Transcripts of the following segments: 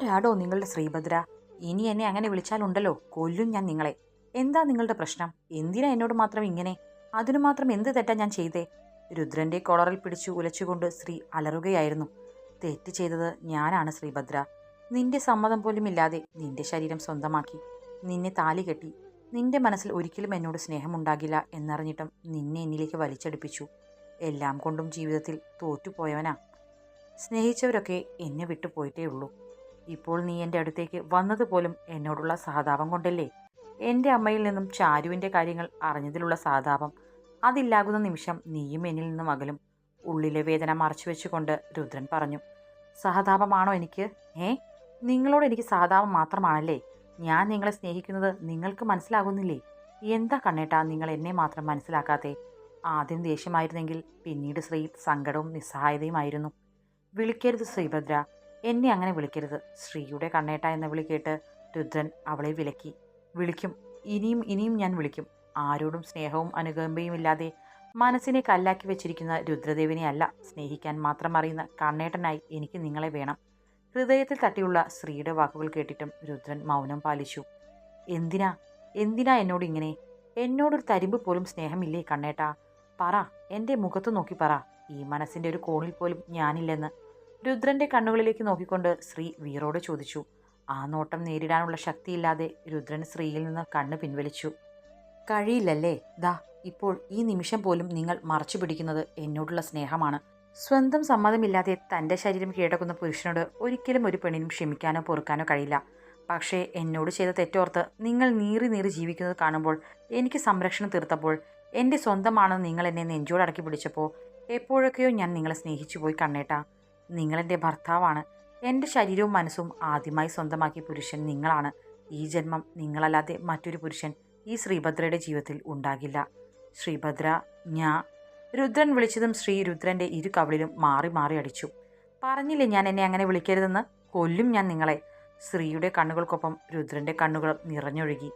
ആരാടോ നിങ്ങളുടെ ശ്രീഭദ്ര. ഇനി എന്നെ അങ്ങനെ വിളിച്ചാലുണ്ടല്ലോ കൊല്ലും ഞാൻ നിങ്ങളെ. എന്താ നിങ്ങളുടെ പ്രശ്നം? എന്തിനാ എന്നോട് മാത്രം ഇങ്ങനെ? അതിനു മാത്രം എന്ത് തെറ്റാ ഞാൻ ചെയ്തേ? രുദ്രന്റെ കോളറിൽ പിടിച്ചു ഉലച്ചുകൊണ്ട് ശ്രീ അലറുകയായിരുന്നു. തെറ്റ് ചെയ്തത് ഞാനാണ് ശ്രീഭദ്ര. നിന്റെ സമ്മതം പോലും ഇല്ലാതെ നിന്റെ ശരീരം സ്വന്തമാക്കി. നിന്നെ താലി കെട്ടി. നിന്റെ മനസ്സിൽ ഒരിക്കലും എന്നോട് സ്നേഹമുണ്ടാകില്ല എന്നറിഞ്ഞിട്ടും നിന്നെ എന്നിലേക്ക് വലിച്ചടുപ്പിച്ചു. എല്ലാം കൊണ്ടും ജീവിതത്തിൽ തോറ്റുപോയവനാ. സ്നേഹിച്ചവരൊക്കെ എന്നെ വിട്ടുപോയിട്ടേ ഉള്ളൂ ഇപ്പോൾ നീ എന്റെ അടുത്തേക്ക് വന്നതുപോലും എന്നോടുള്ള സഹതാപം കൊണ്ടല്ലേ? എന്റെ അമ്മയിൽ നിന്നും ചാരുവിന്റെ കാര്യങ്ങൾ അറിഞ്ഞതിലുള്ള സഹതാപം അതില്ലാകുന്ന നിമിഷം നീയും എന്നിൽ നിന്നും അകലും. ഉള്ളിലെ വേദന മറച്ചു വെച്ചുകൊണ്ട് രുദ്രൻ പറഞ്ഞു സഹതാപമാണോ എനിക്ക്? ഏ? നിങ്ങളോട് എനിക്ക് സഹതാപം മാത്രമാണല്ലേ? ഞാൻ നിങ്ങളെ സ്നേഹിക്കുന്നത് നിങ്ങൾക്ക് മനസ്സിലാകുന്നില്ലേ? എന്താ കണ്ണേട്ടാ നിങ്ങൾ എന്നെ മാത്രം മനസ്സിലാക്കാത്തെ? ആദ്യം ദേഷ്യമായിരുന്നെങ്കിൽ പിന്നീട് ശ്രീ സങ്കടവും നിസ്സഹായതയുമായിരുന്നു. വിളിക്കരുത് ശ്രീഭദ്ര. എന്നെ അങ്ങനെ വിളിക്കരുത്. ശ്രീയുടെ കണ്ണേട്ട എന്ന വിളി കേട്ട് രുദ്രൻ അവളെ വിലക്കി. വിളിക്കും. ഇനിയും ഇനിയും ഞാൻ വിളിക്കും. ആരോടും സ്നേഹവും അനുകമ്പയും ഇല്ലാതെ മനസ്സിനെ കല്ലാക്കി വെച്ചിരിക്കുന്ന രുദ്രദേവിനെ അല്ല സ്നേഹിക്കാൻ മാത്രം അറിയുന്ന കണ്ണേട്ടനായി എനിക്ക് നിങ്ങളെ വേണം. ഹൃദയത്തിൽ തട്ടിയുള്ള ശ്രീയുടെ വാക്കുകൾ കേട്ടിട്ടും രുദ്രൻ മൗനം പാലിച്ചു. എന്തിനാ? എന്തിനാ എന്നോട് ഇങ്ങനെ? എന്നോടൊരു തരിമ്പ് പോലും സ്നേഹമില്ലേ കണ്ണേട്ടാ? പറ. എന്റെ മുഖത്ത് നോക്കി പറ. ഈ മനസ്സിന്റെ ഒരു കോണിൽ പോലും ഞാനില്ലെന്ന്. രുദ്രന്റെ കണ്ണുകളിലേക്ക് നോക്കിക്കൊണ്ട് ശ്രീ വീറോട് ചോദിച്ചു ആ നോട്ടം നേരിടാനുള്ള ശക്തിയില്ലാതെ രുദ്രൻ ശ്രീയിൽ നിന്ന് കണ്ണ് പിൻവലിച്ചു. കഴിയില്ലല്ലേ? ദാ ഇപ്പോൾ ഈ നിമിഷം പോലും നിങ്ങൾ മറച്ചു പിടിക്കുന്നത് എന്നോടുള്ള സ്നേഹമാണ്. സ്വന്തം സമ്മതമില്ലാതെ തന്റെ ശരീരം കീഴടക്കുന്ന പുരുഷനോട് ഒരിക്കലും ഒരു പെണ്ണിനും ക്ഷമിക്കാനോ പൊറുക്കാനോ കഴിയില്ല. പക്ഷേ എന്നോട് ചെയ്ത തെറ്റോർത്ത് നിങ്ങൾ നീറി നീറി ജീവിക്കുന്നത് കാണുമ്പോൾ എനിക്ക് സംരക്ഷണം തീർത്തപ്പോൾ എന്റെ സ്വന്തമാണെന്ന് നിങ്ങൾ എന്നെ നെഞ്ചോടടക്കി പിടിച്ചപ്പോൾ എപ്പോഴൊക്കെയോ ഞാൻ നിങ്ങളെ സ്നേഹിച്ചു പോയി കണ്ണേട്ടാ. നിങ്ങളെന്റെ ഭർത്താവാണ്. എന്റെ ശരീരവും മനസ്സും ആദ്യമായി സ്വന്തമാക്കിയ പുരുഷൻ നിങ്ങളാണ്. ഈ ജന്മം നിങ്ങളല്ലാതെ മറ്റൊരു പുരുഷൻ ഈ ശ്രീഭദ്രയുടെ ജീവിതത്തിൽ ഉണ്ടാകില്ല. ശ്രീഭദ്ര ഞാ രുദ്രൻ വിളിച്ചതും ശ്രീ രുദ്രന്റെ ഇരു കവിളിലും മാറി മാറി അടിച്ചു. പറഞ്ഞില്ലേ ഞാൻ എന്നെ അങ്ങനെ വിളിക്കരുതെന്ന്? കൊല്ലും ഞാൻ നിങ്ങളെ. ശ്രീയുടെ കണ്ണുകൾക്കൊപ്പം രുദ്രന്റെ കണ്ണുകൾ നിറഞ്ഞൊഴുകി.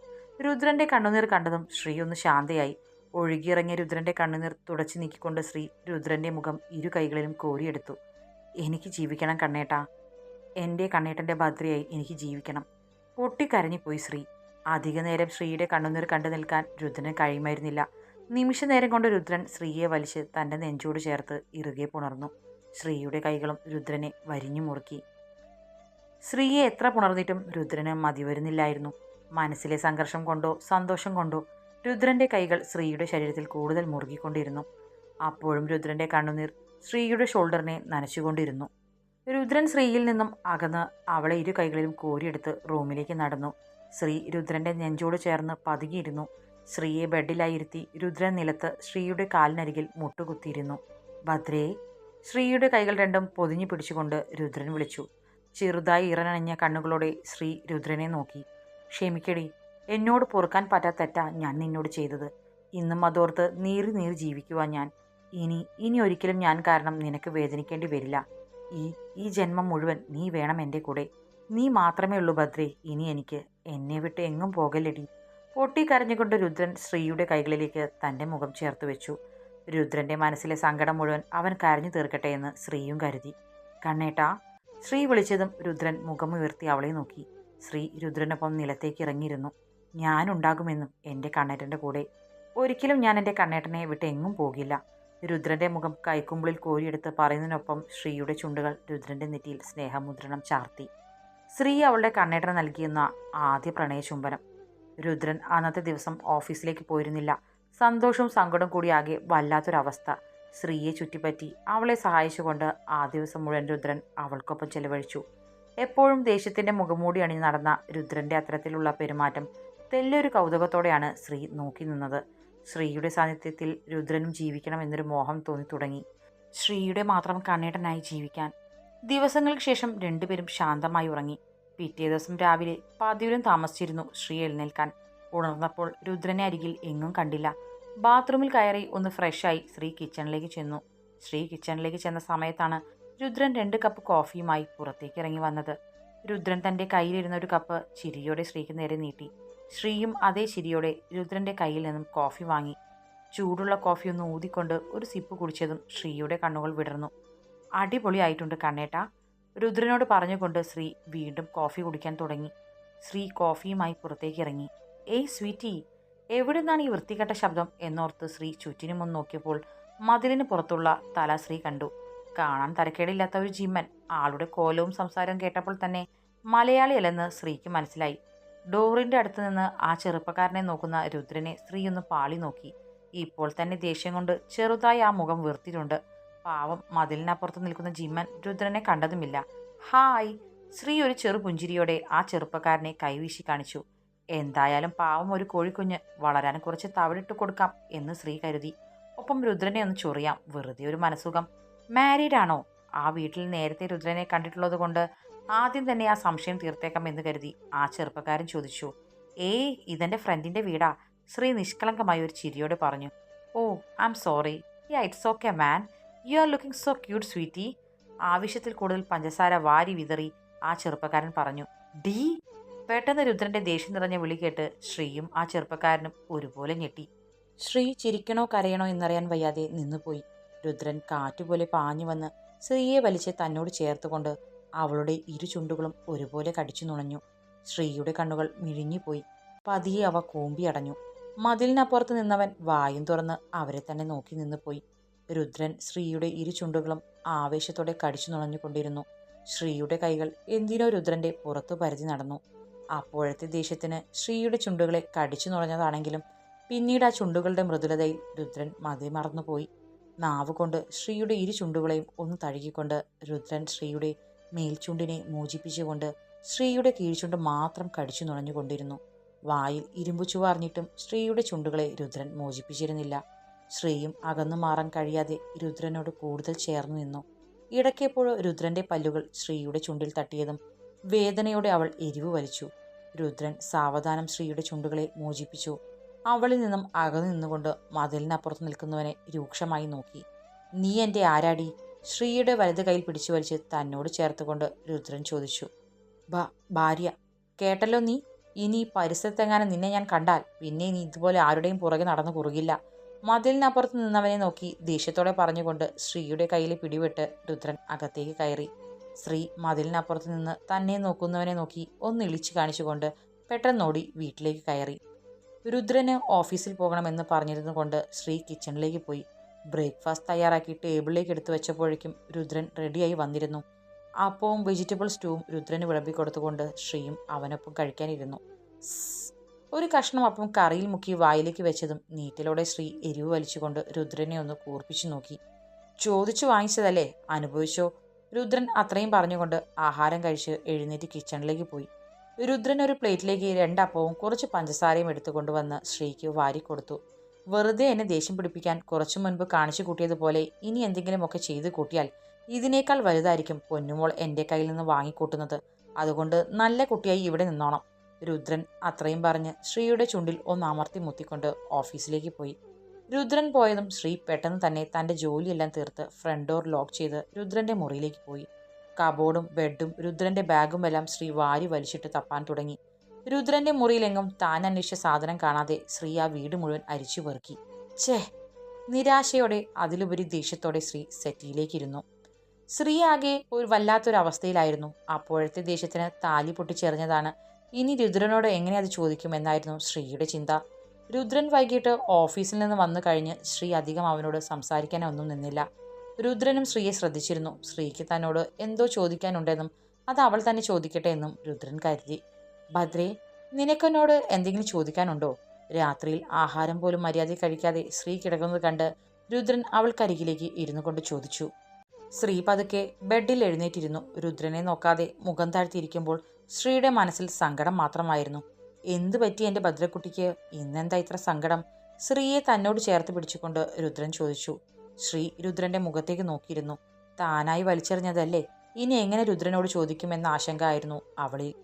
രുദ്രന്റെ കണ്ണുനീർ കണ്ടതും ശ്രീ ഒന്ന് ശാന്തയായി. ഒഴുകിയിറങ്ങിയ രുദ്രന്റെ കണ്ണുനീർ തുടച്ചു നീക്കിക്കൊണ്ട് ശ്രീ രുദ്രന്റെ മുഖം ഇരു കൈകളിലും കോരിയെടുത്തു. എനിക്ക് ജീവിക്കണം കണ്ണേട്ട. എന്റെ കണ്ണേട്ടന്റെ ഭദ്രയായി എനിക്ക് ജീവിക്കണം. പൊട്ടിക്കരഞ്ഞുപോയി ശ്രീ. അധിക നേരം ശ്രീയുടെ കണ്ണുനീർ കണ്ടു നിൽക്കാൻ രുദ്രന് കഴിയുമായിരുന്നില്ല. നിമിഷ നേരം കൊണ്ട് രുദ്രൻ ശ്രീയെ വലിച്ച് തന്റെ നെഞ്ചോട് ചേർത്ത് ഇറുകെ പുണർന്നു. ശ്രീയുടെ കൈകളും രുദ്രനെ വരിഞ്ഞു മുറുക്കി. ശ്രീയെ എത്ര പുണർന്നിട്ടും രുദ്രന് മതിവരുന്നില്ലായിരുന്നു മനസ്സിലെ സംഘർഷം കൊണ്ടോ സന്തോഷം കൊണ്ടോ രുദ്രന്റെ കൈകൾ ശ്രീയുടെ ശരീരത്തിൽ കൂടുതൽ മുറുകിക്കൊണ്ടിരുന്നു. അപ്പോഴും രുദ്രന്റെ കണ്ണുനീർ ശ്രീയുടെ ഷോൾഡറിനെ നനച്ചുകൊണ്ടിരുന്നു. രുദ്രൻ ശ്രീയിൽ നിന്നും അകന്ന് അവളെ ഇരു കൈകളിലും കോരിയെടുത്ത് റൂമിലേക്ക് നടന്നു. ശ്രീ രുദ്രന്റെ നെഞ്ചോട് ചേർന്ന് പതുങ്ങിയിരുന്നു. ശ്രീയെ ബെഡിലായിരുത്തി രുദ്രൻ നിലത്ത് ശ്രീയുടെ കാലിനരികിൽ മുട്ടുകുത്തിയിരുന്നു. ഭദ്രേ ശ്രീയുടെ കൈകൾ രണ്ടും പൊതിഞ്ഞു പിടിച്ചുകൊണ്ട് രുദ്രൻ വിളിച്ചു. ചെറുതായി ഇറനണിഞ്ഞ കണ്ണുകളോടെ ശ്രീ രുദ്രനെ നോക്കി. ക്ഷമിക്കടി എന്നോട് പൊറുക്കാൻ പറ്റാത്ത തെറ്റാ ഞാൻ നിന്നോട് ചെയ്തത്. ഇന്നും അതോർത്ത് നീറി നീറി ജീവിക്കുവാൻ ഞാൻ. ഇനി ഇനി ഒരിക്കലും ഞാൻ കാരണം നിനക്ക് വേദനിക്കേണ്ടി വരില്ല. ഈ ഈ ജന്മം മുഴുവൻ നീ വേണം എന്റെ കൂടെ. നീ മാത്രമേ ഉള്ളൂ ഭദ്രേ. ഇനി എനിക്ക് എന്നെ വിട്ട് എങ്ങും പോകല്ലടി. പൊട്ടിക്കരഞ്ഞുകൊണ്ട് രുദ്രൻ ശ്രീയുടെ കൈകളിലേക്ക് തന്റെ മുഖം ചേർത്ത് വെച്ചു. രുദ്രന്റെ മനസ്സിലെ സങ്കടം മുഴുവൻ അവൻ കരഞ്ഞു തീർക്കട്ടെ എന്ന് ശ്രീയും കരുതി. കണ്ണേട്ടാ ശ്രീ വിളിച്ചതും രുദ്രൻ മുഖമുയർത്തി അവളെ നോക്കി. ശ്രീ രുദ്രനൊപ്പം നിലത്തേക്ക് ഇറങ്ങിയിരുന്നു. ഞാനുണ്ടാകുമെന്നും എന്റെ കണ്ണേട്ടന്റെ കൂടെ. ഒരിക്കലും ഞാൻ എന്റെ കണ്ണേട്ടനെ വിട്ട് എങ്ങും പോകില്ല. രുദ്രന്റെ മുഖം കൈക്കുമ്പിളിൽ കോരിയെടുത്ത് പറയുന്നതിനൊപ്പം ശ്രീയുടെ ചുണ്ടുകൾ രുദ്രന്റെ നെറ്റിയിൽ സ്നേഹമുദ്രണം ചാർത്തി. ശ്രീ അവളുടെ കണ്ണേട്ടന് നൽകിയെന്ന ആദ്യ പ്രണയ ചുംബനം രുദ്രൻ അന്നത്തെ ദിവസം ഓഫീസിലേക്ക് പോയിരുന്നില്ല. സന്തോഷവും സങ്കടവും കൂടി ആകെ വല്ലാത്തൊരവസ്ഥ. ശ്രീയെ ചുറ്റിപ്പറ്റി അവളെ സഹായിച്ചുകൊണ്ട് ആ ദിവസം മുഴുവൻ രുദ്രൻ അവൾക്കൊപ്പം ചെലവഴിച്ചു. എപ്പോഴും ദേഷ്യത്തിന്റെ മുഖംമൂടി അണിഞ്ഞ് നടന്ന രുദ്രന്റെ അത്തരത്തിലുള്ള പെരുമാറ്റം തെല്ലൊരു കൗതുകത്തോടെയാണ് ശ്രീ നോക്കി നിന്നത്. ശ്രീയുടെ സാന്നിധ്യത്തിൽ രുദ്രനും ജീവിക്കണം എന്നൊരു മോഹം തോന്നി തുടങ്ങി. ശ്രീയുടെ മാത്രം കണ്ണേട്ടനായി ജീവിക്കാൻ ദിവസങ്ങൾക്ക് ശേഷം രണ്ടുപേരും ശാന്തമായി ഉറങ്ങി. പിറ്റേ ദിവസം രാവിലെ പതിവിലും താമസിച്ചിരുന്നു ശ്രീ എഴുന്നേൽക്കാൻ. ഉണർന്നപ്പോൾ രുദ്രനെ അരികിൽ എങ്ങും കണ്ടില്ല. ബാത്റൂമിൽ കയറി ഒന്ന് ഫ്രഷായി ശ്രീ കിച്ചണിലേക്ക് ചെന്നു. ശ്രീ കിച്ചണിലേക്ക് ചെന്ന സമയത്താണ് രുദ്രൻ രണ്ട് കപ്പ് കോഫിയുമായി പുറത്തേക്ക് ഇറങ്ങി വന്നത്. രുദ്രൻ തന്റെ കയ്യിലിരുന്ന ഒരു കപ്പ് ചിരിയോടെ ശ്രീക്ക് നേരെ നീട്ടി. ശ്രീയും അതേ ശിരിയോടെ രുദ്രന്റെ കയ്യിൽ നിന്നും കോഫി വാങ്ങി. ചൂടുള്ള കോഫി ഒന്ന് ഊതിക്കൊണ്ട് ഒരു സിപ്പ് കുടിച്ചതും ശ്രീയുടെ കണ്ണുകൾ വിടർന്നു. അടിപൊളിയായിട്ടുണ്ട് കണ്ണേട്ട. രുദ്രനോട് പറഞ്ഞുകൊണ്ട് ശ്രീ വീണ്ടും കോഫി കുടിക്കാൻ തുടങ്ങി. ശ്രീ കോഫിയുമായി പുറത്തേക്ക് ഇറങ്ങി. ഏയ് സ്വീറ്റി എവിടെ നിന്നാണ് ഈ വൃത്തികെട്ട ശബ്ദം? എന്നോർത്ത് ശ്രീ ചുറ്റിനും ഒന്ന് നോക്കിയപ്പോൾ മതിലിന് പുറത്തുള്ള തല ശ്രീ കണ്ടു. കാണാൻ തരക്കേടില്ലാത്ത ഒരു ജിമ്മൻ. ആളുടെ കോലവും സംസാരവും കേട്ടപ്പോൾ തന്നെ മലയാളിയല്ലെന്ന് ശ്രീക്ക് മനസ്സിലായി. ഡോറിന്റെ അടുത്ത് നിന്ന് ആ ചെറുപ്പക്കാരനെ നോക്കുന്ന രുദ്രനെ സ്ത്രീയൊന്ന് പാളി നോക്കി. ഇപ്പോൾ തന്നെ ദേഷ്യം കൊണ്ട് ചെറുതായി ആ മുഖം വീർത്തിട്ടുണ്ട്. പാവം മതിലിനപ്പുറത്ത് നിൽക്കുന്ന ജിമ്മൻ രുദ്രനെ കണ്ടതുമില്ല. ഹായ്! സ്ത്രീ ഒരു ചെറു പുഞ്ചിരിയോടെ ആ ചെറുപ്പക്കാരനെ കൈവീശി കാണിച്ചു. എന്തായാലും പാവം ഒരു കോഴിക്കുഞ്ഞ് വളരാൻ കുറച്ച് തവിടിട്ട് കൊടുക്കാം എന്ന് സ്ത്രീ കരുതി. ഒപ്പം രുദ്രനെ ഒന്ന് ചൊറിയാം. വെറുതെ ഒരു മനസുഖം മാരീഡ് ആണോ? ആ വീട്ടിൽ നേരത്തെ രുദ്രനെ കണ്ടിട്ടുള്ളത് കൊണ്ട് ആദ്യം തന്നെ ആ സംശയം തീർത്തേക്കാം എന്ന് കരുതി ആ ചെറുപ്പക്കാരൻ ചോദിച്ചു ഏയ് ഇതെന്റെ ഫ്രണ്ടിന്റെ വീടാ? ശ്രീ നിഷ്കളങ്കമായി ഒരു ചിരിയോടെ പറഞ്ഞു ഓ I'm sorry yeah it's okay man you are looking so cute sweetie ആവശ്യത്തിൽ കൂടുതൽ പഞ്ചസാര വാരി വിതറി ആ ചെറുപ്പക്കാരൻ പറഞ്ഞു ഡി? പെട്ടെന്ന് രുദ്രന്റെ ദേഷ്യം നിറഞ്ഞ വിളി കേട്ട് ശ്രീയും ആ ചെറുപ്പക്കാരനും ഒരുപോലെ ഞെട്ടി. ശ്രീ ചിരിക്കണോ കരയണോ എന്നറിയാൻ വയ്യാതെ നിന്നുപോയി. രുദ്രൻ കാറ്റുപോലെ പാഞ്ഞു വന്ന് ശ്രീയെ വലിച്ച് തന്നോട് ചേർത്തുകൊണ്ട് അവളുടെ ഇരു ചുണ്ടുകളും ഒരുപോലെ കടിച്ചു നുണഞ്ഞു. ശ്രീയുടെ കണ്ണുകൾ മിഴിഞ്ഞുപോയി. പതിയെ അവ കൂമ്പിയടഞ്ഞു മതിലിനപ്പുറത്ത് നിന്നവൻ വായും തുറന്ന് അവരെ തന്നെ നോക്കി നിന്നുപോയി. രുദ്രൻ ശ്രീയുടെ ഇരു ചുണ്ടുകളും ആവേശത്തോടെ കടിച്ചു നുണഞ്ഞുകൊണ്ടിരുന്നു. ശ്രീയുടെ കൈകൾ എന്തിനോ രുദ്രന്റെ പുറത്തു പരിധി നടന്നു. അപ്പോഴത്തെ ദേഷ്യത്തിന് ശ്രീയുടെ ചുണ്ടുകളെ കടിച്ചു നുണഞ്ഞതാണെങ്കിലും പിന്നീട് ആ ചുണ്ടുകളുടെ മൃദുലതയിൽ രുദ്രൻ മതിമറന്നുപോയി നാവ് കൊണ്ട് ശ്രീയുടെ ഇരു ചുണ്ടുകളെയും ഒന്ന് തഴുകിക്കൊണ്ട് രുദ്രൻ ശ്രീയുടെ മേൽചുണ്ടിനെ മോചിപ്പിച്ചുകൊണ്ട് ശ്രീയുടെ കീഴ്ചുണ്ട് മാത്രം കടിച്ചു നുണഞ്ഞുകൊണ്ടിരുന്നു. വായിൽ ഇരുമ്പു ചുവാർന്നിട്ടും ശ്രീയുടെ ചുണ്ടുകളെ രുദ്രൻ മോചിപ്പിച്ചിരുന്നില്ല. ശ്രീയും അകന്നു മാറാൻ കഴിയാതെ രുദ്രനോട് കൂടുതൽ ചേർന്നു നിന്നു. ഇടയ്ക്കെപ്പോഴോ രുദ്രന്റെ പല്ലുകൾ ശ്രീയുടെ ചുണ്ടിൽ തട്ടിയതും വേദനയോടെ അവൾ എരിവ് വലിച്ചു. രുദ്രൻ സാവധാനം ശ്രീയുടെ ചുണ്ടുകളെ മോചിപ്പിച്ചു. അവളിൽ നിന്നും അകന്നു നിന്നുകൊണ്ട് മതിലിനപ്പുറത്ത് നിൽക്കുന്നവനെ രൂക്ഷമായി നോക്കി. നീ എന്റെ ആരാടി? ശ്രീയുടെ വലത് കയ്യിൽ പിടിച്ചു വലിച്ച് തന്നോട് ചേർത്തുകൊണ്ട് രുദ്രൻ ചോദിച്ചു. ബ ഭാര്യ. കേട്ടല്ലോ നീ? ഇനി പരിസരത്തെങ്ങാനും നിന്നെ ഞാൻ കണ്ടാൽ പിന്നെ നീ ഇതുപോലെ ആരുടെയും പുറകെ നടന്നു കുറുകില്ല. മതിലിനപ്പുറത്ത് നിന്നവനെ നോക്കി ദേഷ്യത്തോടെ പറഞ്ഞുകൊണ്ട് ശ്രീയുടെ കയ്യിൽ പിടിവിട്ട് രുദ്രൻ അകത്തേക്ക് കയറി. ശ്രീ മതിലിനപ്പുറത്ത് നിന്ന് തന്നെ നോക്കുന്നവനെ നോക്കി ഒന്ന് ഇളിച്ചു കാണിച്ചുകൊണ്ട് പെട്ടെന്നോടി വീട്ടിലേക്ക് കയറി. രുദ്രന് ഓഫീസിൽ പോകണമെന്ന് പറഞ്ഞിരുന്നു കൊണ്ട് ശ്രീ കിച്ചണിലേക്ക് പോയി. ബ്രേക്ക്ഫാസ്റ്റ് തയ്യാറാക്കി ടേബിളിലേക്ക് എടുത്തു വെച്ചപ്പോഴേക്കും രുദ്രൻ റെഡിയായി വന്നിരുന്നു. അപ്പവും വെജിറ്റബിൾ സ്റ്റൂവും രുദ്രന് വിളമ്പിക്കൊടുത്തുകൊണ്ട് ശ്രീയും അവനൊപ്പം കഴിക്കാനിരുന്നു. ഒരു കഷ്ണം അപ്പം കറിയിൽ മുക്കി വായിലേക്ക് വെച്ചതും നീറ്റിലൂടെ ശ്രീ എരിവ് വലിച്ചുകൊണ്ട് രുദ്രനെ ഒന്ന് കൂർപ്പിച്ചു നോക്കി. ചോദിച്ചു വാങ്ങിച്ചതല്ലേ? അനുഭവിച്ചോ? രുദ്രൻ അത്രയും പറഞ്ഞുകൊണ്ട് ആഹാരം കഴിച്ച് എഴുന്നേറ്റ് കിച്ചണിലേക്ക് പോയി. രുദ്രൻ ഒരു പ്ലേറ്റിലേക്ക് രണ്ടപ്പവും കുറച്ച് പഞ്ചസാരയും എടുത്തുകൊണ്ടുവന്ന് ശ്രീക്ക് വാരിക്കൊടുത്തു വെറുതെ എന്നെ ദേഷ്യം പിടിപ്പിക്കാൻ കുറച്ചു മുൻപ് കാണിച്ചു കൂട്ടിയതുപോലെ ഇനി എന്തെങ്കിലുമൊക്കെ ചെയ്തു കൂട്ടിയാൽ ഇതിനേക്കാൾ വലുതായിരിക്കും പൊന്നുമോൾ എന്റെ കയ്യിൽ നിന്ന് വാങ്ങിക്കൂട്ടുന്നത്. അതുകൊണ്ട് നല്ല കുട്ടിയായി ഇവിടെ നിന്നോണം. രുദ്രൻ അത്രയും പറഞ്ഞ് ശ്രീയുടെ ചുണ്ടിൽ ഒന്ന് അമർത്തി മുത്തിക്കൊണ്ട് ഓഫീസിലേക്ക് പോയി. രുദ്രൻ പോയതും ശ്രീ പെട്ടെന്ന് തന്നെ തന്റെ ജോലിയെല്ലാം തീർത്ത് ഫ്രണ്ട് ഡോർ ലോക്ക് ചെയ്ത് രുദ്രന്റെ മുറിയിലേക്ക് പോയി. കബോർഡും ബെഡും രുദ്രന്റെ ബാഗുമെല്ലാം ശ്രീ വാരി വലിച്ചിട്ട് തപ്പാൻ തുടങ്ങി. രുദ്രന്റെ മുറിയിലെങ്ങും താൻ അന്വേഷിച്ച സാധനം കാണാതെ ശ്രീ ആ വീട് മുഴുവൻ അരിച്ചു പെറുക്കി. ഛേ! നിരാശയോടെ അതിലുപരി ദേഷ്യത്തോടെ ശ്രീ സെറ്റിയിലേക്കിരുന്നു. ശ്രീ ആകെ ഒരു വല്ലാത്തൊരവസ്ഥയിലായിരുന്നു. അപ്പോഴത്തെ ദേഷ്യത്തിന് താലി പൊട്ടിച്ചെറിഞ്ഞതാണ്. ഇനി രുദ്രനോട് എങ്ങനെ അത് ചോദിക്കുമെന്നായിരുന്നു ശ്രീയുടെ ചിന്ത. രുദ്രൻ വൈകിട്ട് ഓഫീസിൽ നിന്ന് വന്നു കഴിഞ്ഞ് ശ്രീ അധികം അവനോട് സംസാരിക്കാനൊന്നും നിന്നില്ല. രുദ്രനും ശ്രീയെ ശ്രദ്ധിച്ചിരുന്നു. ശ്രീക്ക് തന്നോട് എന്തോ ചോദിക്കാനുണ്ടെന്നും അത് അവൾ തന്നെ ചോദിക്കട്ടെ എന്നും രുദ്രൻ കരുതി. ഭദ്രേ നിനക്കെന്നോട് എന്തെങ്കിലും ചോദിക്കാനുണ്ടോ? രാത്രിയിൽ ആഹാരം പോലും മര്യാദ കഴിക്കാതെ ശ്രീ കിടക്കുന്നത് കണ്ട് രുദ്രൻ അവൾക്കരികിലേക്ക് ഇരുന്നു കൊണ്ട് ചോദിച്ചു. ശ്രീ പതുക്കെ ബെഡിൽ എഴുന്നേറ്റിരുന്നു. രുദ്രനെ നോക്കാതെ മുഖം താഴ്ത്തിയിരിക്കുമ്പോൾ ശ്രീയുടെ മനസ്സിൽ സങ്കടം മാത്രമായിരുന്നു. എന്തു പറ്റി എന്റെ ഭദ്രക്കുട്ടിക്ക്? ഇന്നെന്താ ഇത്ര സങ്കടം? ശ്രീയെ തന്നോട് ചേർത്ത് പിടിച്ചുകൊണ്ട് രുദ്രൻ ചോദിച്ചു. ശ്രീ രുദ്രന്റെ മുഖത്തേക്ക് നോക്കിയിരുന്നു. താനായി വലിച്ചെറിഞ്ഞതല്ലേ? ഇനി എങ്ങനെ രുദ്രനോട് ചോദിക്കുമെന്ന ആശങ്ക ആയിരുന്നു അവളിൽ.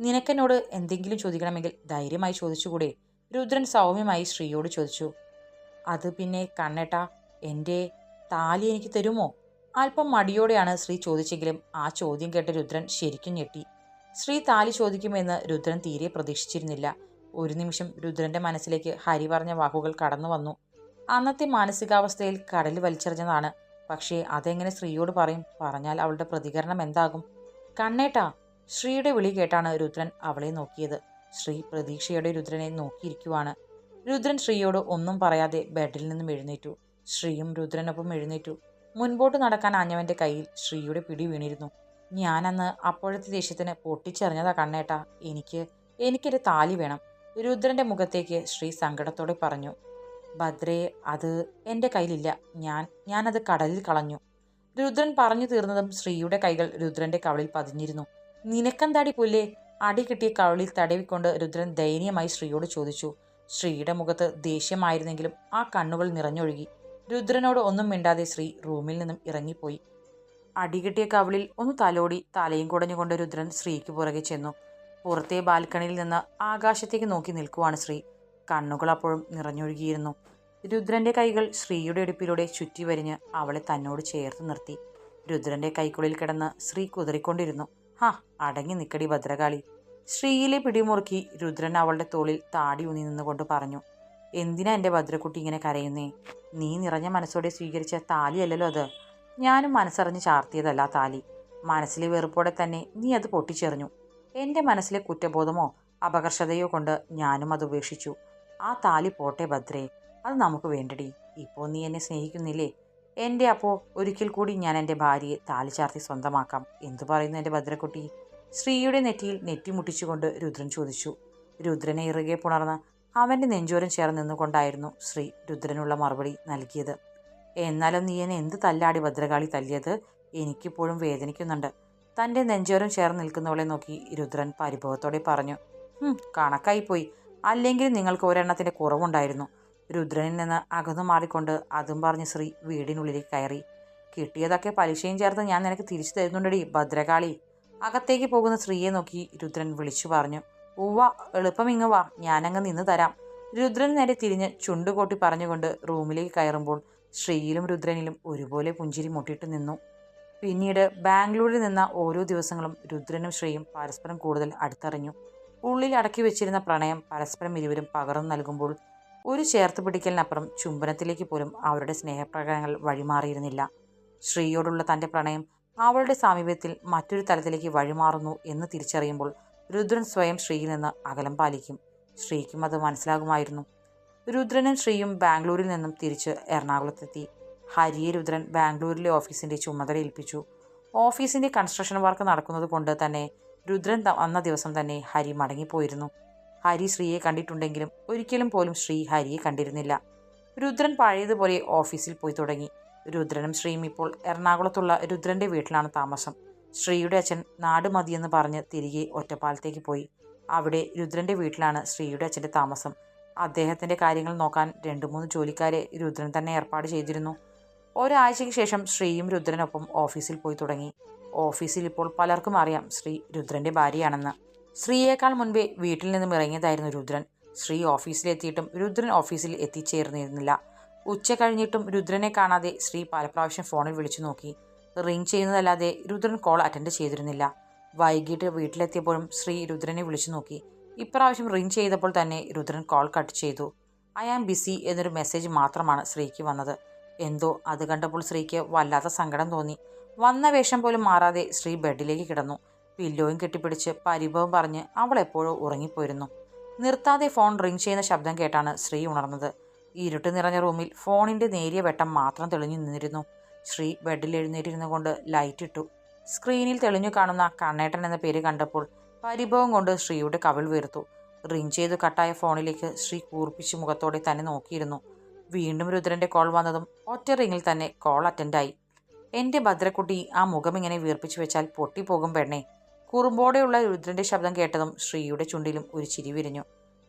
നിനക്കെന്നോട് എന്തെങ്കിലും ചോദിക്കണമെങ്കിൽ ധൈര്യമായി ചോദിച്ചുകൂടെ? രുദ്രൻ സൗമ്യമായി ശ്രീയോട് ചോദിച്ചു. അത് പിന്നെ കണ്ണേട്ട എന്റെ താലി എനിക്ക് തരുമോ? അല്പം മടിയോടെയാണ് ശ്രീ ചോദിച്ചെങ്കിലും ആ ചോദ്യം കേട്ട രുദ്രൻ ശരിക്കും ഞെട്ടി. ശ്രീ താലി ചോദിക്കുമെന്ന് രുദ്രൻ തീരെ പ്രതീക്ഷിച്ചിരുന്നില്ല. ഒരു നിമിഷം രുദ്രന്റെ മനസ്സിലേക്ക് ഹരി പറഞ്ഞ വാക്കുകൾ കടന്നു വന്നു അന്നത്തെ മാനസികാവസ്ഥയിൽ കടലിൽ വലിച്ചെറിഞ്ഞതാണ്. പക്ഷേ അതെങ്ങനെ ശ്രീയോട് പറയും? പറഞ്ഞാൽ അവളുടെ പ്രതികരണം എന്താകും? കണ്ണേട്ടാ ശ്രീയുടെ വിളി കേട്ടാണ് രുദ്രൻ അവളെ നോക്കിയത്. ശ്രീ പ്രതീക്ഷയോടെ രുദ്രനെ നോക്കിയിരിക്കുവാണ്. രുദ്രൻ ശ്രീയോട് ഒന്നും പറയാതെ ബെഡിൽ നിന്നും എഴുന്നേറ്റു. ശ്രീയും രുദ്രനൊപ്പം എഴുന്നേറ്റു. മുൻപോട്ട് നടക്കാൻ ആഞ്ഞവന്റെ കയ്യിൽ ശ്രീയുടെ പിടി വീണിരുന്നു. ഞാനന്ന് അപ്പോഴത്തെ ദേഷ്യത്തിന് പൊട്ടിച്ചെറിഞ്ഞതാ കണ്ണേട്ടാ. എനിക്ക് എനിക്കൊരു താലി വേണം. രുദ്രന്റെ മുഖത്തേക്ക് ശ്രീ സങ്കടത്തോടെ പറഞ്ഞു. ഭദ്രേ അത് എന്റെ കയ്യിലില്ല. ഞാൻ ഞാനത് കടലിൽ കളഞ്ഞു. രുദ്രൻ പറഞ്ഞു തീർന്നതും ശ്രീയുടെ കൈകൾ രുദ്രന്റെ കവളിൽ പതിഞ്ഞിരുന്നു. നിനക്കെന്താടി പുല്ലേ? അടി കിട്ടിയ കവളിൽ തടവിക്കൊണ്ട് രുദ്രൻ ദയനീയമായി ശ്രീയോട് ചോദിച്ചു. ശ്രീയുടെ മുഖത്ത് ദേഷ്യമായിരുന്നെങ്കിലും ആ കണ്ണുകൾ നിറഞ്ഞൊഴുകി. രുദ്രനോട് ഒന്നും മിണ്ടാതെ ശ്രീ റൂമിൽ നിന്നും ഇറങ്ങിപ്പോയി. അടി കിട്ടിയ കവളിൽ ഒന്ന് തലോടി തലയും കുടഞ്ഞുകൊണ്ട് രുദ്രൻ ശ്രീക്ക് പുറകെ ചെന്നു. പുറത്തെ ബാൽക്കണിയിൽ നിന്ന് ആകാശത്തേക്ക് നോക്കി നിൽക്കുവാണ് ശ്രീ. കണ്ണുകൾ അപ്പോഴും നിറഞ്ഞൊഴുകിയിരുന്നു. രുദ്രന്റെ കൈകൾ ശ്രീയുടെ ഇടുപ്പിലൂടെ ചുറ്റി വരിഞ്ഞ് അവളെ തന്നോട് ചേർത്ത് നിർത്തി. രുദ്രന്റെ കൈക്കുള്ളിൽ കിടന്ന് ശ്രീ കുതിറിക്കൊണ്ടിരുന്നു. ഹാ അടങ്ങി നിക്കടി ഭദ്രകാളി. ശ്രീയിലെ പിടിമുറുക്കി രുദ്രൻ അവളുടെ തോളിൽ താടി ഊന്നി നിന്നുകൊണ്ട് പറഞ്ഞു എന്തിനാ എന്റെ ഭദ്രക്കുട്ടി ഇങ്ങനെ കരയുന്നേ? നീ നിറഞ്ഞ മനസ്സോടെ സ്വീകരിച്ച താലിയല്ലല്ലോ അത്. ഞാനും മനസ്സറിഞ്ഞ് ചാർത്തിയതല്ല താലി. മനസ്സിലെ വെറുപ്പോടെ തന്നെ നീ അത് പൊട്ടിച്ചെറിഞ്ഞു. എന്റെ മനസ്സിലെ കുറ്റബോധമോ അപകർഷതയോ കൊണ്ട് ഞാനും അത് ഉപേക്ഷിച്ചു. ആ താലി പോട്ടെ ഭദ്രേ. അത് നമുക്ക് വേണ്ടടി. ഇപ്പോൾ നീ എന്നെ സ്നേഹിക്കുന്നില്ലേ? എന്റെ അപ്പോൾ ഒരിക്കൽ കൂടി ഞാൻ എന്റെ ഭാര്യയെ താലി ചാർത്തി സ്വന്തമാക്കാം. എന്തു പറയുന്നു എന്റെ ഭദ്രക്കുട്ടി? ശ്രീയുടെ നെറ്റിയിൽ നെറ്റിമുട്ടിച്ചുകൊണ്ട് രുദ്രൻ ചോദിച്ചു. രുദ്രനെ ഇറുകെ പുണർന്ന് അവന്റെ നെഞ്ചോരം ചേർന്ന് നിന്നുകൊണ്ടായിരുന്നു ശ്രീ രുദ്രനുള്ള മറുപടി നൽകിയത്. എന്നാലും നീ എന്നെ എന്ത് തല്ലാടി ഭദ്രകാളി തല്ലിയത്? എനിക്കിപ്പോഴും വേദനിക്കുന്നുണ്ട്. തന്റെ നെഞ്ചോരം ചേർന്ന് നിൽക്കുന്നവളെ നോക്കി രുദ്രൻ പരിഭവത്തോടെ പറഞ്ഞു. "ഹും, കണക്കായിപ്പോയി. അല്ലെങ്കിൽ നിങ്ങൾക്ക് ഒരെണ്ണത്തിന്റെ കുറവുണ്ടായിരുന്നു. രുദ്രനിൽ നിന്ന് അകന്നു മാറിക്കൊണ്ട് അതും പറഞ്ഞ് ശ്രീ വീടിനുള്ളിലേക്ക് കയറി. കിട്ടിയതൊക്കെ പലിശയും ചേർത്ത് ഞാൻ നിനക്ക് തിരിച്ചു തരുന്നുണ്ടടി ഭദ്രകാളി. അകത്തേക്ക് പോകുന്ന സ്ത്രീയെ നോക്കി രുദ്രൻ വിളിച്ചു പറഞ്ഞു ഉവ്വ എളുപ്പം ഇങ്ങ് വാ ഞാനങ്ങ് നിന്ന് തരാം. രുദ്രൻ നേരെ തിരിഞ്ഞ് ചുണ്ടുകൊട്ടി പറഞ്ഞുകൊണ്ട് റൂമിലേക്ക് കയറുമ്പോൾ ശ്രീയിലും രുദ്രനിലും ഒരുപോലെ പുഞ്ചിരി മുട്ടിട്ട് നിന്നു. പിന്നീട് ബാംഗ്ലൂരിൽ നിന്ന ഓരോ ദിവസങ്ങളും രുദ്രനും ശ്രീയും പരസ്പരം കൂടുതൽ അടുത്തറിഞ്ഞു. ഉള്ളിൽ അടക്കി വെച്ചിരുന്ന പ്രണയം പരസ്പരം ഇരുവരും പകർന്നു നൽകുമ്പോൾ ഒരു ചേർത്ത് പിടിക്കലിനപ്പുറം ചുംബനത്തിലേക്ക് പോലും അവരുടെ സ്നേഹപ്രകടനങ്ങൾ വഴിമാറിയിരുന്നില്ല. ശ്രീയോടുള്ള തന്റെ പ്രണയം അവളുടെ സാമീപ്യത്തിൽ മറ്റൊരു തലത്തിലേക്ക് വഴിമാറുന്നു എന്ന് തിരിച്ചറിയുമ്പോൾ രുദ്രൻ സ്വയം ശ്രീയിൽ നിന്ന് അകലം പാലിക്കും. ശ്രീക്കും അത് മനസ്സിലാകുമായിരുന്നു. രുദ്രനും ശ്രീയും ബാംഗ്ലൂരിൽ നിന്നും തിരിച്ച് എറണാകുളത്തെത്തി. ഹരിയെ രുദ്രൻ ബാംഗ്ലൂരിലെ ഓഫീസിന്റെ ചുമതല ഏൽപ്പിച്ചു. ഓഫീസിന്റെ കൺസ്ട്രക്ഷൻ വർക്ക് നടക്കുന്നത് കൊണ്ട് തന്നെ രുദ്രൻ അന്ന ദിവസം തന്നെ ഹരി മടങ്ങിപ്പോയിരുന്നു. ഹരി ശ്രീയെ കണ്ടിട്ടുണ്ടെങ്കിലും ഒരിക്കലും പോലും ശ്രീ ഹരിയെ കണ്ടിരുന്നില്ല. രുദ്രൻ പഴയതുപോലെ ഓഫീസിൽ പോയി തുടങ്ങി. രുദ്രനും ശ്രീയും ഇപ്പോൾ എറണാകുളത്തുള്ള രുദ്രന്റെ വീട്ടിലാണ് താമസം. ശ്രീയുടെ അച്ഛൻ നാട് മതിയെന്ന് പറഞ്ഞ് തിരികെ ഒറ്റപ്പാലത്തേക്ക് പോയി. അവിടെ രുദ്രന്റെ വീട്ടിലാണ് ശ്രീയുടെ അച്ഛന്റെ താമസം. അദ്ദേഹത്തിന്റെ കാര്യങ്ങൾ നോക്കാൻ രണ്ട് മൂന്ന് ജോലിക്കാരെ രുദ്രൻ തന്നെ ഏർപ്പാട് ചെയ്തിരുന്നു. ഒരാഴ്ചയ്ക്ക് ശേഷം ശ്രീയും രുദ്രനൊപ്പം ഓഫീസിൽ പോയി തുടങ്ങി. ഓഫീസിൽ ഇപ്പോൾ പലർക്കും അറിയാം ശ്രീ രുദ്രന്റെ ഭാര്യയാണെന്ന്. ശ്രീയേക്കാൾ മുൻപേ വീട്ടിൽ നിന്നും ഇറങ്ങിയതായിരുന്നു രുദ്രൻ. ശ്രീ ഓഫീസിലെത്തിയിട്ടും രുദ്രൻ ഓഫീസിൽ എത്തിച്ചേർന്നിരുന്നില്ല. ഉച്ച കഴിഞ്ഞിട്ടും രുദ്രനെ കാണാതെ ശ്രീ പല പ്രാവശ്യം ഫോണിൽ വിളിച്ചു നോക്കി. റിംഗ് ചെയ്യുന്നതല്ലാതെ രുദ്രൻ കോൾ അറ്റൻഡ് ചെയ്തിരുന്നില്ല. വൈകിട്ട് വീട്ടിലെത്തിയപ്പോഴും ശ്രീ രുദ്രനെ വിളിച്ചു നോക്കി. ഇപ്രാവശ്യം റിംഗ് ചെയ്തപ്പോൾ തന്നെ രുദ്രൻ കോൾ കട്ട് ചെയ്തു. ഐ ആം ബിസി എന്നൊരു മെസ്സേജ് മാത്രമാണ് ശ്രീക്ക് വന്നത്. എന്തോ അത് കണ്ടപ്പോൾ ശ്രീക്ക് വല്ലാത്ത സങ്കടം തോന്നി. വന്ന വേഷം പോലും മാറാതെ ശ്രീ ബെഡിലേക്ക് കിടന്നു. പില്ലോയും കെട്ടിപ്പിടിച്ച് പരിഭവം പറഞ്ഞ് അവൾ എപ്പോഴോ ഉറങ്ങിപ്പോയിരുന്നു. നിർത്താതെ ഫോൺ റിങ് ചെയ്യുന്ന ശബ്ദം കേട്ടാണ് ശ്രീ ഉണർന്നത്. ഇരുട്ട് നിറഞ്ഞ റൂമിൽ ഫോണിന്റെ നേരിയ വെട്ടം മാത്രം തെളിഞ്ഞു നിന്നിരുന്നു. ശ്രീ ബെഡിൽ എഴുന്നേറ്റിരുന്നു കൊണ്ട് ലൈറ്റ് ഇട്ടു. സ്ക്രീനിൽ തെളിഞ്ഞു കാണുന്ന കണ്ണേട്ടൻ എന്ന പേര് കണ്ടപ്പോൾ പരിഭവം കൊണ്ട് ശ്രീയുടെ കവിൾ വീർത്തു. റിങ് ചെയ്ത് കട്ടായ ഫോണിലേക്ക് ശ്രീ കൂർപ്പിച്ച് മുഖത്തോടെ തന്നെ നോക്കിയിരുന്നു. വീണ്ടും രുദ്രന്റെ കോൾ വന്നതും ഒറ്റ റിങ്ങിൽ തന്നെ കോൾ അറ്റൻഡായി എന്റെ ഭദ്രക്കുട്ടി ആ മുഖം ഇങ്ങനെ വീർപ്പിച്ചു വെച്ചാൽ പൊട്ടിപ്പോകും പെണ്ണേ. കുറുമ്പോടെയുള്ള രുദ്രന്റെ ശബ്ദം കേട്ടതും ശ്രീയുടെ ചുണ്ടിലും ഒരു ചിരി വിരിഞ്ഞു.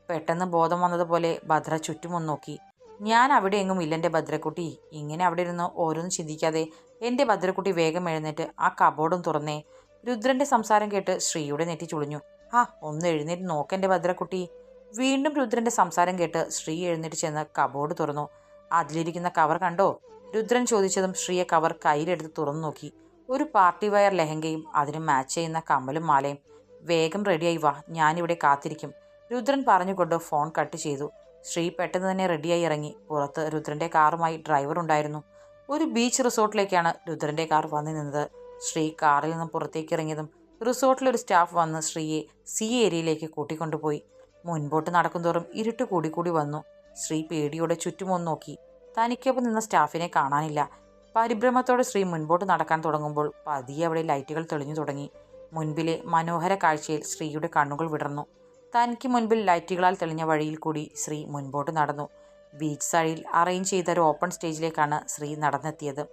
പെട്ടെന്ന് ബോധം വന്നതുപോലെ ഭദ്ര ചുറ്റുമൊന്ന് നോക്കി. ഞാൻ അവിടെ എങ്ങും ഇല്ലെന്റെ ഭദ്രക്കുട്ടി. ഇങ്ങനെ അവിടെ ഇരുന്ന് ഓരോന്നും ചിന്തിക്കാതെ എന്റെ ഭദ്രക്കുട്ടി വേഗം എഴുന്നേറ്റ് ആ കബോർഡും തുറന്നേ. രുദ്രന്റെ സംസാരം കേട്ട് ശ്രീയുടെ നെറ്റി ചുളിഞ്ഞു. ആ ഒന്ന് എഴുന്നേറ്റ് നോക്കെന്റെ ഭദ്രക്കുട്ടി. വീണ്ടും രുദ്രന്റെ സംസാരം കേട്ട് ശ്രീ എഴുന്നേറ്റ് ചെന്ന് കബോർഡ് തുറന്നു. അതിലിരിക്കുന്ന കവർ കണ്ടോ? രുദ്രൻ ചോദിച്ചതും ശ്രീയെ കവർ കയ്യിലെടുത്ത് തുറന്നു നോക്കി. ഒരു പാർട്ടി വയർ ലെഹങ്കയും അതിന് മാച്ച് ചെയ്യുന്ന കമ്മലും മാലയും. വേഗം റെഡിയായി വാ ഞാനിവിടെ കാത്തിരിക്കും. രുദ്രൻ പറഞ്ഞുകൊണ്ട് ഫോൺ കട്ട് ചെയ്തു. ശ്രീ പെട്ടെന്ന് തന്നെ റെഡിയായി ഇറങ്ങി. പുറത്ത് രുദ്രന്റെ കാറുമായി ഡ്രൈവർ ഉണ്ടായിരുന്നു. ഒരു ബീച്ച് റിസോർട്ടിലേക്കാണ് രുദ്രന്റെ കാർ വന്നു നിന്നത്. ശ്രീ കാറിൽ നിന്ന് പുറത്തേക്ക് ഇറങ്ങിയതും റിസോർട്ടിലൊരു സ്റ്റാഫ് വന്ന് ശ്രീയെ സി ഏരിയയിലേക്ക് കൂട്ടിക്കൊണ്ടുപോയി. മുൻപോട്ട് നടക്കുന്തോറും ഇരുട്ട് കൂടി കൂടി വന്നു. ശ്രീ പേടിയോടെ ചുറ്റുമൊന്നു നോക്കി. തനിക്കൊപ്പം നിന്ന സ്റ്റാഫിനെ കാണാനില്ല. പരിഭ്രമത്തോടെ ശ്രീ മുൻപോട്ട് നടക്കാൻ തുടങ്ങുമ്പോൾ പതിയെ അവിടെ ലൈറ്റുകൾ തെളിഞ്ഞു തുടങ്ങി. മുൻപിലെ മനോഹര കാഴ്ചയിൽ ശ്രീയുടെ കണ്ണുകൾ വിടർന്നു. തനിക്ക് മുൻപിൽ ലൈറ്റുകളാൽ തെളിഞ്ഞ വഴിയിൽ കൂടി ശ്രീ മുൻപോട്ട് നടന്നു. ബീച്ച് സൈഡിൽ അറേഞ്ച് ചെയ്ത ഒരു ഓപ്പൺ സ്റ്റേജിലേക്കാണ് ശ്രീ നടന്നെത്തിയത്.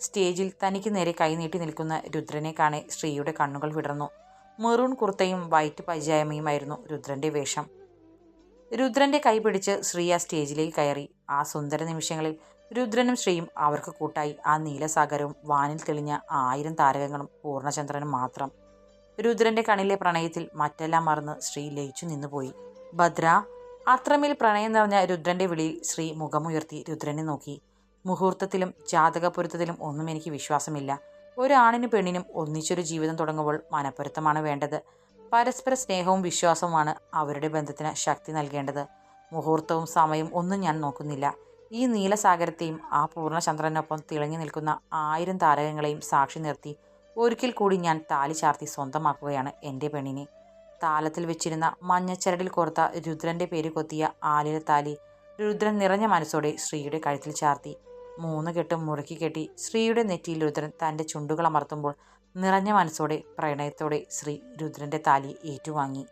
സ്റ്റേജിൽ തനിക്ക് നേരെ കൈനീട്ടി നിൽക്കുന്ന രുദ്രനെ കാണെ ശ്രീയുടെ കണ്ണുകൾ വിടർന്നു. മെറൂൺ കുർത്തയും വൈറ്റ് പൈജാമയുമായിരുന്നു രുദ്രന്റെ വേഷം. രുദ്രന്റെ കൈ പിടിച്ച് ശ്രീ ആ സ്റ്റേജിലേക്ക് കയറി. ആ സുന്ദര നിമിഷങ്ങളിൽ രുദ്രനും ശ്രീയും അവർക്ക് കൂട്ടായി. ആ നീലസാഗരവും വാനിൽ തെളിഞ്ഞ ആയിരം താരകങ്ങളും പൂർണചന്ദ്രനും മാത്രം. രുദ്രന്റെ കണിലെ പ്രണയത്തിൽ മറ്റെല്ലാം മറന്ന് ശ്രീ ലയിച്ചു നിന്നുപോയി. ഭദ്ര അത്രമേൽ പ്രണയം നിറഞ്ഞ രുദ്രന്റെ വിളിയിൽ ശ്രീ മുഖമുയർത്തി രുദ്രനെ നോക്കി. മുഹൂർത്തത്തിലും ജാതകപ്പൊരുത്തത്തിലും ഒന്നും എനിക്ക് വിശ്വാസമില്ല. ഒരാണിനും പെണ്ണിനും ഒന്നിച്ചൊരു ജീവിതം തുടങ്ങുമ്പോൾ മനപ്പൊരുത്തമാണ് വേണ്ടത്. പരസ്പര സ്നേഹവും വിശ്വാസവുമാണ് അവരുടെ ബന്ധത്തിന് ശക്തി നൽകേണ്ടത്. മുഹൂർത്തവും സമയവും ഒന്നും ഞാൻ നോക്കുന്നില്ല. ഈ നീലസാഗരത്തെയും ആ പൂർണചന്ദ്രനൊപ്പം തിളങ്ങി നിൽക്കുന്ന ആയിരം താരകങ്ങളെയും സാക്ഷി നിർത്തി ഒരിക്കൽ കൂടി ഞാൻ താലി ചാർത്തി സ്വന്തമാക്കുകയാണ് എന്റെ പെണ്ണിനെ. താലത്തിൽ വെച്ചിരുന്ന മഞ്ഞച്ചരടിൽ കോർത്ത രുദ്രന്റെ പേര് കൊത്തിയ ആലിലത്താലി രുദ്രൻ നിറഞ്ഞ മനസ്സോടെ ശ്രീയുടെ കഴുത്തിൽ ചാർത്തി. മൂന്ന് കെട്ടും മുറുക്കി കെട്ടി ശ്രീയുടെ നെറ്റിയിൽ രുദ്രൻ തന്റെ ചുണ്ടുകൾ അമർത്തുമ്പോൾ നിറഞ്ഞ മനസ്സോടെ പ്രണയത്തോടെ ശ്രീ രുദ്രന്റെ താലി ഏറ്റുവാങ്ങി.